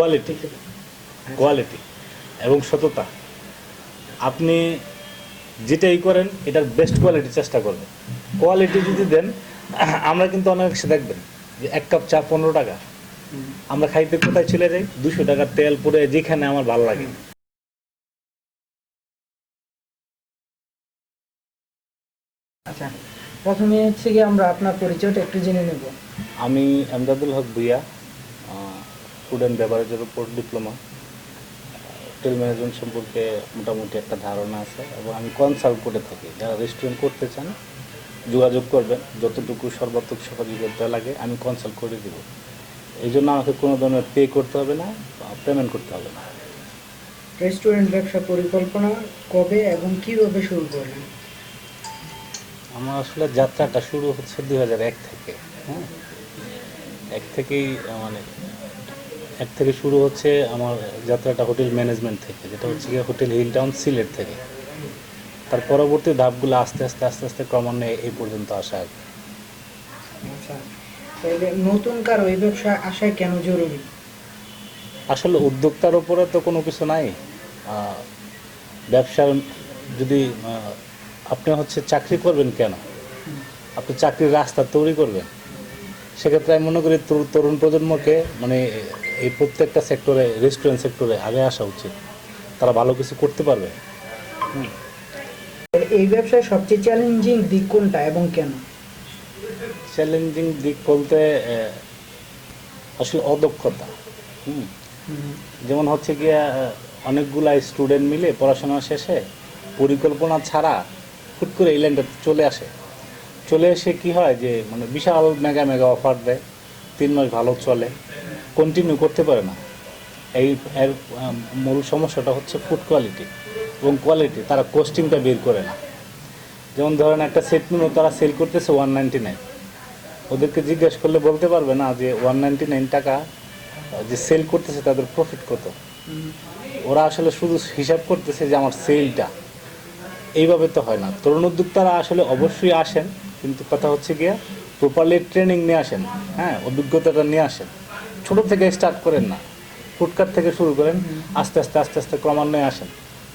Quality quality এবং সততা। আপনি যেটাই করেন এটার বেস্ট কোয়ালিটি চেষ্টা করবেন। কোয়ালিটি যদি দেন আমরা কিন্তু অনেক দেখবেন যে এক কাপ চা পনেরো টাকা। আমরা খাইতে কোথায় চলে যাই? দুশো টাকার তেল পরে যেখানে আমার ভালো লাগে। আচ্ছা প্রথমে হচ্ছে গিয়ে আমরা আপনার পরিচয়টা একটু জেনে নেব। আমি আমদাদুল হক ভুইয়া। ফুড অ্যান্ড বেভারেজের উপর ডিপ্লোমা হোটেল ম্যানেজমেন্ট সম্পর্কে মোটামুটি একটা ধারণা আছে এবং আমি কনসাল্ট করে থাকি। যারা রেস্টুরেন্ট করতে চান যোগাযোগ করবেন। যতটুকু সর্বাত্মক সহযোগিতা লাগে আমি কনসাল্ট করে দেব। এই জন্য আমাকে কোনো ধরনের পে করতে হবে না পেমেন্ট করতে হবে না। রেস্টুরেন্ট ব্যবসা পরিকল্পনা কবে এবং কীভাবে শুরু করলেন আমার আসলে যাত্রাটা শুরু হচ্ছে দুই হাজার এক থেকে হ্যাঁ? এক থেকেই মানে এক থেকে শুরু হচ্ছে আমার যাত্রাটা হোটেল ম্যানেজমেন্ট থেকে যেটা হচ্ছে গিয়ে হোটেল হিল টাউন সিলেট থেকে। তার পরবর্তী ধাপগুলো আস্তে আস্তে আস্তে আস্তে ক্রমান্বয়ে এই পর্যন্ত আসা আর আচ্ছা তাহলে নতুন কারও এই ব্যবসা আসায় কেন জরুরি? আসলে উদ্যোক্তার উপরে তো কোনো কিছু নাই। ব্যবসার যদি আপনি হচ্ছে চাকরি করবেন কেন? আপনি চাকরির রাস্তা তৈরি করবেন। সেক্ষেত্রে আমি মনে করি তরু- তরুণ প্রজন্মকে মানে এই প্রত্যেকটা সেক্টরে রেস্টুরেন্ট সেক্টরে আগে আসা উচিত। তারা ভালো কিছু করতে পারবে। এই ব্যবসায় সবচেয়ে চ্যালেঞ্জিং দিক কোনটা এবং কেন? চ্যালেঞ্জিং দিক বলতে আসলে অদক্ষতা। যেমন হচ্ছে গিয়ে অনেকগুলা স্টুডেন্ট মিলে পড়াশোনা শেষে পরিকল্পনা ছাড়া হুট করে এই চলে আসে। চলে এসে কি হয় যে মানে বিশাল মেগা মেগা অফার দেয়, তিন মাস ভালো চলে কন্টিনিউ করতে পারে না। এই, এর মূল সমস্যাটা হচ্ছে ফুড কোয়ালিটি এবং কোয়ালিটি তারা কোস্টিংটা বের করে না। যেমন ধরেন একটা সেট মেনু তারা সেল করতেছে ওয়ান নাইনটি নাইন ওদেরকে জিজ্ঞেস করলে বলতে পারবে না যে ওয়ান নাইনটি নাইন টাকা যে সেল করতেছে তাদের প্রফিট কত। ওরা আসলে শুধু হিসাব করতেছে যে আমার সেলটা এইভাবে তো হয় না। তরুণ উদ্যোক্তারা আসলে অবশ্যই আসেন। কিন্তু কথা হচ্ছে গিয়ে প্রপারলি ট্রেনিং নিয়ে আসেন হ্যাঁ অভিজ্ঞতাটা নিয়ে আসেন। ছোট থেকে স্টার্ট করেন না। ফুডকার্ট থেকে শুরু করেন আস্তে আস্তে আস্তে আস্তে ক্রমান্বয়ে আসেন।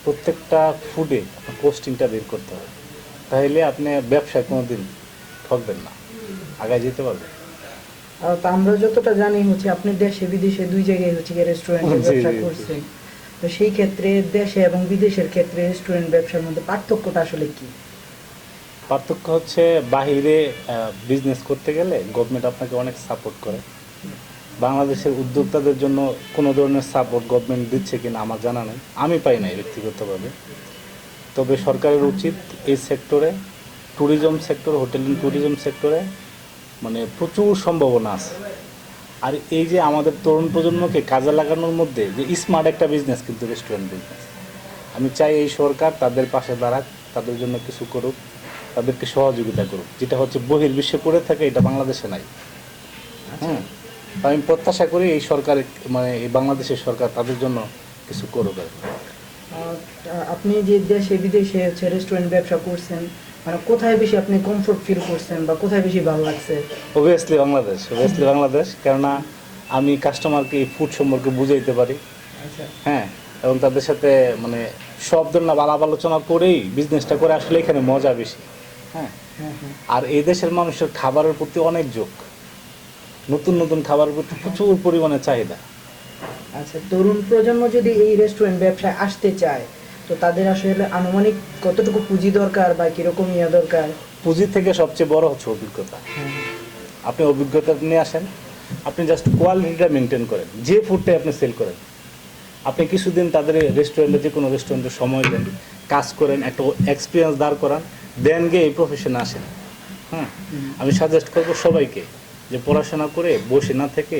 প্রত্যেকটা ফুডে কোস্টিংটা বের করতে হবে। তাহলে আপনি ব্যবসায় কোনো দিন ঠকবেন না। আগায় যেতে পারবেন। তা আমরা যতটা জানি হচ্ছে আপনি দেশে বিদেশে দুই জায়গায় হচ্ছে জি, ব্যবসা। করছেন। তো সেই ক্ষেত্রে দেশে এবং বিদেশের ক্ষেত্রে রেস্টুরেন্ট ব্যবসার মধ্যে পার্থক্যটা আসলে কি? পার্থক্য হচ্ছে বাহিরে বিজনেস করতে গেলে গভর্নমেন্ট আপনাকে অনেক সাপোর্ট করে। বাংলাদেশের উদ্যোক্তাদের জন্য কোনো ধরনের সাপোর্ট গভর্নমেন্ট দিচ্ছে কিনা আমার জানা নেই। আমি পাই নাই ব্যক্তিগতভাবে। তবে সরকারের উচিত এই সেক্টরে tourism sector hotel and tourism সেক্টরে মানে প্রচুর সম্ভাবনা আছে। আর এই যে আমাদের তরুণ প্রজন্মকে কাজে লাগানোর মধ্যে যে স্মার্ট একটা বিজনেস কিন্তু রেস্টুরেন্ট বিজনেস আমি চাই এই সরকার তাদের পাশে দাঁড়াক, তাদের জন্য কিছু করুক। তাদেরকে সহযোগিতা করুক। যেটা হচ্ছে বহির্বিশ্বে করে থাকে এটা বাংলাদেশে নাই। হ্যাঁ আমি প্রত্যাশা করি এই সরকার মানে এই বাংলাদেশের সরকার তাদের জন্য কিছু করুক আর কি। আপনি যে দেশে বিদেশে হচ্ছে রেস্টুরেন্ট ব্যবসা করছেন মানে কোথায় বেশি আপনি কমফোর্ট ফিল করছেন বা কোথায় বেশি ভালো লাগছে? অবভিয়াসলি বাংলাদেশ অবভিয়াসলি বাংলাদেশ কেননা আমি কাস্টমারকে এই ফুড সম্পর্কে বুঝাইতে পারি। আচ্ছা। হ্যাঁ এবং তাদের সাথে মানে সব ধরনের আলাপ আলোচনা করেই বিজনেসটা করে আসলে এখানে মজা বেশি। হ্যাঁ। আর এই দেশের মানুষের খাবারের প্রতি অনেক যোগ। নতুন নতুন খাবারের প্রতি প্রচুর পরিমাণে চাহিদা। আচ্ছা তরুণ প্রজন্ম যদি এই রেস্টুরেন্ট ব্যবসায় আসতে চায় তো তাদের আসলে আনুমানিক কতটুকু পুঁজি দরকার বা কীরকম ইয়া দরকার? পুঁজি থেকে সবচেয়ে বড় হচ্ছে অভিজ্ঞতা। আপনি অভিজ্ঞতা নিয়ে আসেন। আপনি জাস্ট কোয়ালিটিটা মেনটেন করেন। যে ফুডটাই আপনি সেল করেন। আপনি কিছুদিন তাদের রেস্টুরেন্টে যে কোনো রেস্টুরেন্টে সময় দেন কাজ করেন একটা এক্সপিরিয়েন্স দাঁড় করান। দেন গিয়ে এই প্রফেশনে আসেন। হ্যাঁ আমি সাজেস্ট করব সবাইকে যে পড়াশোনা করে বসে না থেকে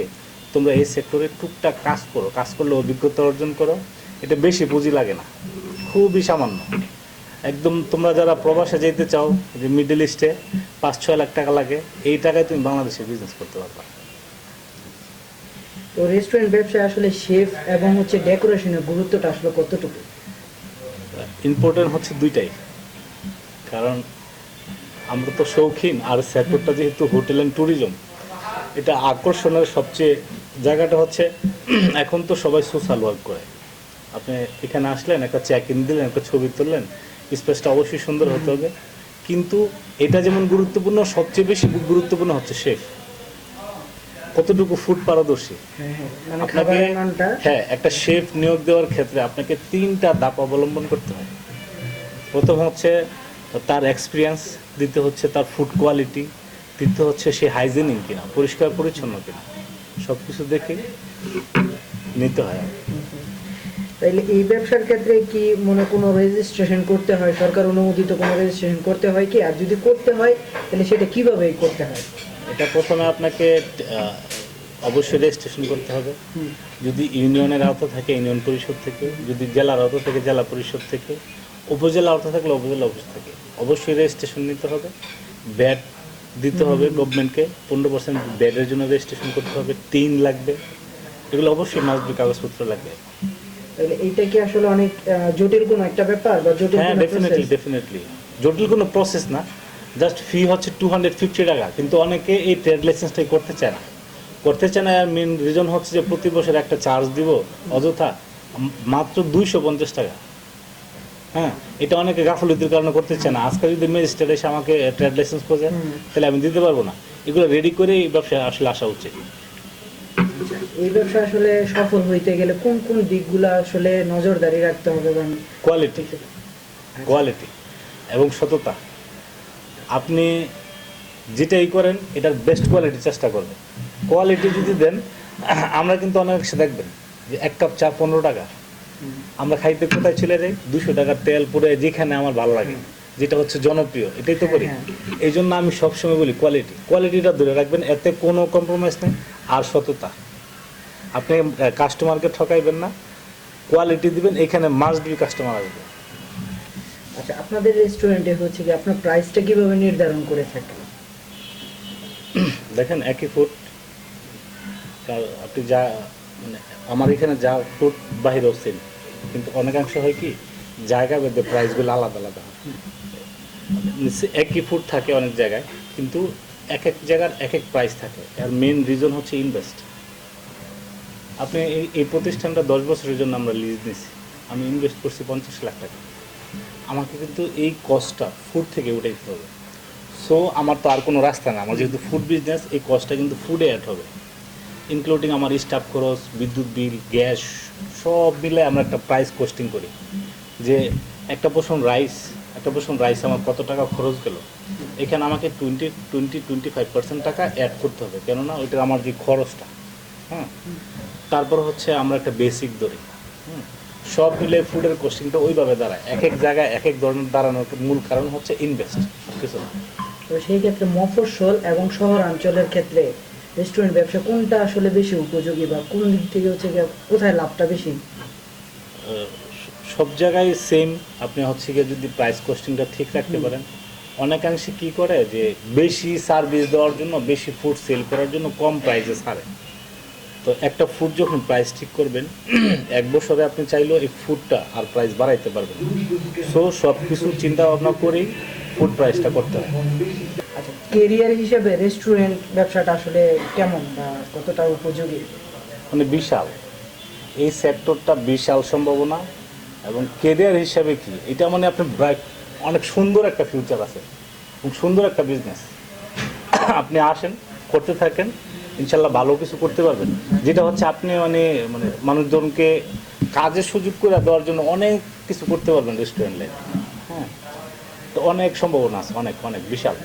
তোমরা এই সেক্টরে টুকটাক কাজ করো। কাজ করলে অভিজ্ঞতা অর্জন করো। এটা বেশি পুঁজি লাগে না। খুবই সামান্য। একদম তোমরা যারা প্রবাসে যেতে চাও যে মিডল ইস্টে পাঁচ ছয় লাখ টাকা লাগে এই টাকায় তুমি বাংলাদেশে বিজনেস করতে পারবা। তো রেস্টুরেন্ট ব্যবসায় আসলে শেফ এবং হচ্ছে ডেকোরেশনের গুরুত্বটা আসলে কতটুকু? ইম্পর্টেন্ট হচ্ছে দুইটাই। কারণ আমরা তো শৌখিন আর সেক্টরটা যেহেতু হোটেল অ্যান্ড ট্যুরিজম এটা আকর্ষণের সবচেয়ে জায়গাটা হচ্ছে এখন তো সবাই সোশ্যাল ওয়ার্ক করে। আপনি এখানে আসলেন একটা চেক ইন দিলেন একটা ছবি তুললেন স্পেসটা অবশ্যই সুন্দর হতে হবে। কিন্তু এটা যেমন গুরুত্বপূর্ণ সবচেয়ে বেশি গুরুত্বপূর্ণ হচ্ছে শেফ কতটুকু ফুড পারদর্শী? হ্যাঁ হ্যাঁ মানে আপনাকে হ্যাঁ একটা শেফ নিয়োগ দেওয়ার ক্ষেত্রে আপনাকে তিনটা ধাপ অবলম্বন করতে হয়। প্রথম হচ্ছে তার এক্সপিরিয়েন্স দ্বিতীয় হচ্ছে তার ফুড কোয়ালিটি তৃতীয় হচ্ছে সে হাইজেনিক কিনা পরিষ্কার পরিচ্ছন্ন কিনা সব কিছু দেখে নিতে হয়। তাইলে এই ব্যবসার ক্ষেত্রে কি মনে কোনো রেজিস্ট্রেশন করতে হয়? সরকার অনুমোদিত কোনো রেজিস্ট্রেশন করতে হয় কি? আর যদি করতে হয় তাহলে সেটা কীভাবে করতে হয়? এটা প্রথমে আপনাকে অবশ্যই রেজিস্ট্রেশন করতে হবে। যদি ইউনিয়নের আওতা থাকে ইউনিয়ন পরিষদ থেকে যদি জেলার আওতা থেকে জেলা পরিষদ থেকে উপজেলা আওতা থাকলে উপজেলা অফিস থেকে। অবশ্যই রেজিস্ট্রেশন নিতে হবে। ব্যাট দিতে হবে গভর্নমেন্টকে পনেরো পার্সেন্ট ব্যাটের জন্য রেজিস্ট্রেশন করতে হবে। টিন লাগবে। এগুলো অবশ্যই মাসবি কাগজপত্র লাগবে। তাহলে এইটা কি আসলে অনেক জটিল কোনো একটা ব্যাপার বা জটিল হ্যাঁ ডেফিনেটলি ডেফিনেটলি জটিল কোনো প্রসেস না। জাস্ট ফি হচ্ছে টু হান্ড্রেড ফিফটি টাকা। কিন্তু অনেকে এই ট্রেড লাইসেন্সটাই করতে চায় না। করতে চায় না আর মেন রিজন হচ্ছে যে প্রতি বছর একটা চার্জ দিব। অযথা মাত্র দুইশো পঞ্চাশ টাকা। হ্যাঁ এটা অনেকে গাফলতির কারণে করতে চায় না। আজকে যদি ম্যাজিস্ট্রেট এসে আমাকে ট্রেড লাইসেন্স খোঁজে তাহলে আমি দিতে পারব না। এগুলো রেডি করে এই ব্যবসায় আসলে আসা উচিত। আচ্ছা, এই ব্যবসা আসলে সফল হইতে গেলে কোন কোন দিকগুলো আসলে নজরদারি রাখতে হবে কোয়ালিটি কোয়ালিটি এবং সততা। আপনি যেটাই করেন এটার বেস্ট কোয়ালিটি চেষ্টা করবেন। কোয়ালিটি যদি দেন আমরা কিন্তু অনেক সে দেখবেন যে এক কাপ চা পনেরো টাকা। আমরা খাইতে কোথায় চলে যাই দুশো টাকার তেল পুরে যেখানে আমার ভালো লাগে। যেটা হচ্ছে জনপ্রিয় এটাই তো করি হ্যাঁ, এই জন্য আমি সবসময় বলি কোয়ালিটি কোয়ালিটিটা ধরে রাখবেন এতে কোনো কম্প্রোমাইজ নেই। আর সততা আপনি কাস্টমারকে ঠকাইবেন না। কোয়ালিটি দিবেন এখানে মাস দুই কাস্টমার আসবে। আচ্ছা আপনাদের রেস্টুরেন্টে হচ্ছে কি আপনার প্রাইসটা কীভাবে নির্ধারণ করে থাকেন দেখেন একই ফুড আপনি যা আমার এখানে যা ফুড বাহিরেও সেম কিন্তু অনেকাংশ হয় কি, জায়গা বেঁধে প্রাইসগুলো আলাদা আলাদা হয়। একই ফুড থাকে অনেক জায়গায়, কিন্তু এক এক জায়গার এক এক প্রাইস থাকে। আর মেন রিজন হচ্ছে ইনভেস্ট আপনি এই প্রতিষ্ঠানটা দশ বছরের জন্য আমরা লিজ নিছি। আমি ইনভেস্ট করছি পঞ্চাশ লাখ টাকা। আমাকে কিন্তু এই কস্টটা ফুড থেকে উঠে দিতে হবে। সো আমার তো আর কোনো রাস্তা না। আমার যেহেতু ফুড বিজনেস এই কস্টটা কিন্তু ফুডে অ্যাড হবে। ইনক্লুডিং আমার স্টাফ খরচ, বিদ্যুৎ বিল, গ্যাস, সব মিলে আমরা একটা প্রাইস কোস্টিং করি। যে একটা পোষণ রাইস একটা পোষণ রাইস আমার কত টাকা খরচ গেল? এখানে আমাকে twenty twenty twenty five percent টাকা অ্যাড করতে হবে, কেননা ওইটা আমার যে খরচটা হ্যাঁ? তারপর হচ্ছে আমরা একটা বেসিক ধরি, হুম। সব মিলে ফুডের কোস্টিংটা ওইভাবে দাঁড়ায়, এক এক জায়গায় এক এক ধরনের দাঁড়ানোর মূল কারণ হচ্ছে ইনভেস্ট কিছু তো সেই ক্ষেত্রে মফস্বল এবং শহরাঞ্চলের ক্ষেত্রে রেস্টুরেন্ট ব্যবসা কোনটা আসলে বেশি উপযোগী বা কোন দিক থেকে হচ্ছে কোথায় লাভটা বেশি? সব জায়গায় সেম আপনি হচ্ছে গিয়ে যদি প্রাইস কোস্টিংটা ঠিক রাখতে পারেন। অনেকাংশে কি করে যে বেশি সার্ভিস দেওয়ার জন্য বেশি ফুড সেল করার জন্য কম প্রাইসে ছাড়ে। তো একটা ফুড যখন প্রাইস ঠিক করবেন এক বছরে আপনি চাইলেও এই ফুডটা আর প্রাইস বাড়াইতে পারবেন সো সব কিছু চিন্তা ভাবনা করেই ফুড প্রাইসটা করতে হয়। কেরিয়ার হিসেবে রেস্টুরেন্ট ব্যবসাটা আসলে কেমন বা কতটা উপযোগী? মানে বিশাল। এই সেক্টরটা বিশাল সম্ভাবনা এবং কেরিয়ার হিসাবে কি? এটা মানে আপনি অনেক সুন্দর একটা ফিউচার আছে। এবং সুন্দর একটা বিজনেস আপনি আসেন, করতে থাকেন, ইনশাল্লাহ ভালো কিছু করতে পারবেন। যেটা হচ্ছে আপনি মানে মানে মানুষজনকে কাজের সুযোগ করে দেওয়ার জন্য অনেক কিছু করতে পারবেন রেস্টুরেন্টে হ্যাঁ? তো অনেক সম্ভাবনা আছে, অনেক অনেক, বিশাল।